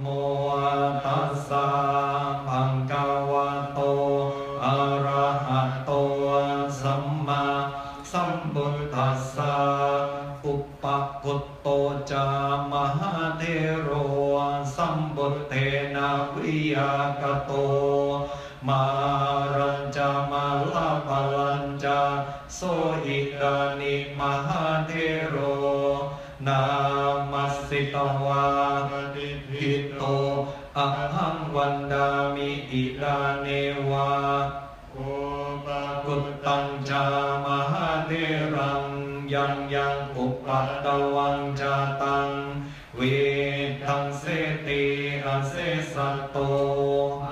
โมตัสสะภะคะวะโตอะระหะโตสัมมาสัมพุทธัสสะอุปกุตโตจามหาเทโรสัมบุเทนะวิยากโต มารัญจามาลาภลัญจาโสอิกานิมหาเทโรนามัสสิตวา ทิโตอะหังวันดามิอิลาเนวาโอปะกุตตังจามหาเทรังยังยังอุปัตตวังจาตังเวทังเสติอาเสสัตโต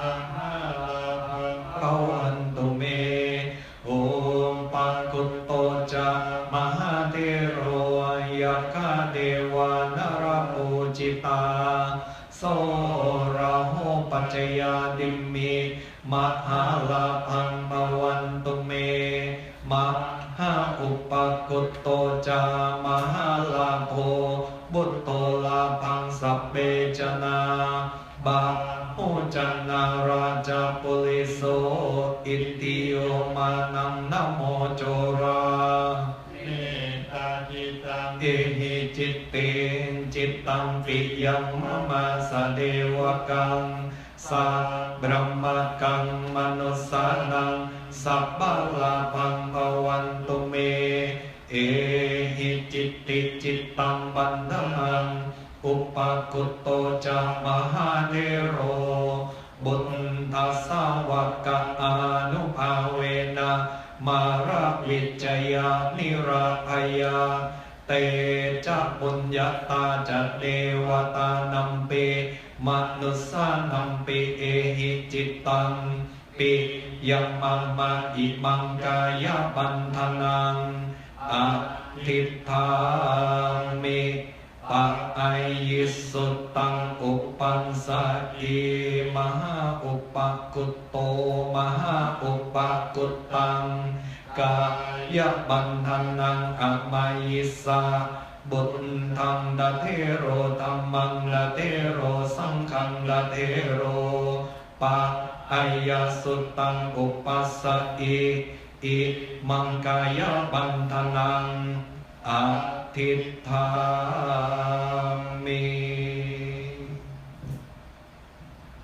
อะหะลาภังเขาอันตุเมโอมปังกุตโตจามหาเทโรยัคาเดวานรปูจิตา ระโหปัจจยาดิมมิมหาลาพังมวันตุเมมหาอุปกุตโตจามหาลาโภบุตโตลาพังสัพเปจนาบาโหจันนาราจาปุริโสอิติโยมานังนะโมโจราเมตตาจิตังเอหิ จิตตินจิตตังปิยังมะมาสเดวกังสัพบรมกังมนุสสานังสัพพะลาพังภวันตุเม เอหิจิตติจิตตังบันทังอุปกุตโตจามหาเทโร บุญทัสาวกอานุภาเวนะมาราวิจยานิราภยา เตจะปุญญาตาจะเทวตานัมปิมนุสสานัมปิเอหิจิตตังปิยังมังมาอิมังกายบันทนังอทิฏฐามิปะไอยิสุตังอุปันสกิมหาอุปกุตโตมหาอุปกุตตัง กายบันทันังอมายสาบุตทังดาเทโรธรรมังดาเทโรสังฆังดาเทโรปะอายสุตังอุปัสสอิอิมังกายบันทนังอทิฏฐา